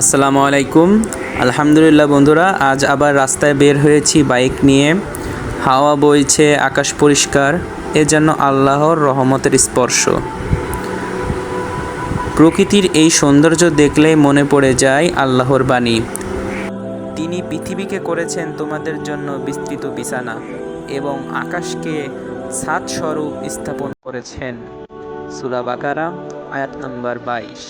আসসালামু আলাইকুম। আলহামদুলিল্লাহ বন্ধুরা, আজ আবার রাস্তায় বের হয়েছি বাইক নিয়ে। হাওয়া বইছে, আকাশ পরিষ্কার এ যেন আল্লাহর রহমতের স্পর্শ। প্রকৃতির এই সৌন্দর্য দেখলেই মনে পড়ে যায় আল্লাহর বাণী। তিনি পৃথিবীকে করেছেন তোমাদের জন্য বিস্তৃত বিছানা এবং আকাশকে সাত স্বরূপ স্থাপন করেছেন। সুরা বাকারা, আয়াত নম্বর বাইশ।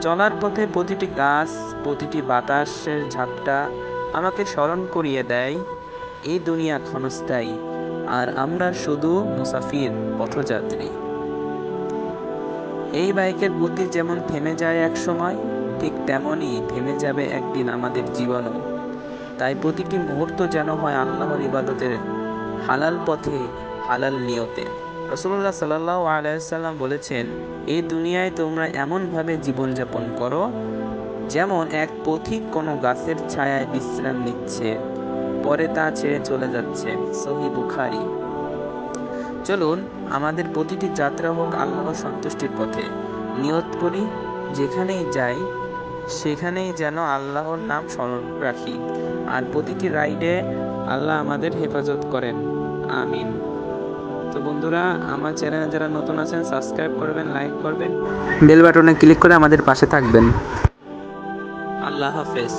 চলার পথে প্রতিটি গাছ, প্রতিটি বাতাসের ঝাপটা আমাকে স্মরণ করিয়ে দেয়, এই দুনিয়া ক্ষণস্থায়ী, আর আমরা শুধু মুসাফির, পথযাত্রী। এই বাইকের গতি যেমন থেমে যায় এক সময়, ঠিক তেমনই থেমে যাবে একদিন আমাদের জীবনও। তাই প্রতিটি মুহূর্ত যেন হয় আল্লাহর ইবাদতের হালাল পথে, হালাল নিয়তে। রসুল্লাহ সাল্লাহ আলাইসাল্লাম বলেছেন, এই দুনিয়ায় তোমরা এমনভাবে জীবনযাপন করো, যেমন এক পথিক কোনো গাছের ছায়ায় বিশ্রাম নিচ্ছে, পরে তা ছেড়ে চলে যাচ্ছে। সহি বুখারি। চলুন, আমাদের প্রতিটি যাত্রা হোক আল্লাহ সন্তুষ্টির পথে। নিয়ত করি, যেখানেই যাই, সেখানেই যেন আল্লাহর নাম স্মরণ রাখি। আর প্রতিটি রাইডে আল্লাহ আমাদের হেফাজত করেন। আমিন। তো বন্ধুরা আমার চ্যানেলে যারা নতুন আছেন সাবস্ক্রাইব করবেন লাইক করবেন। বেল বাটনে ক্লিক করে আমাদের পাশে থাকবেন। আল্লাহ হাফেজ।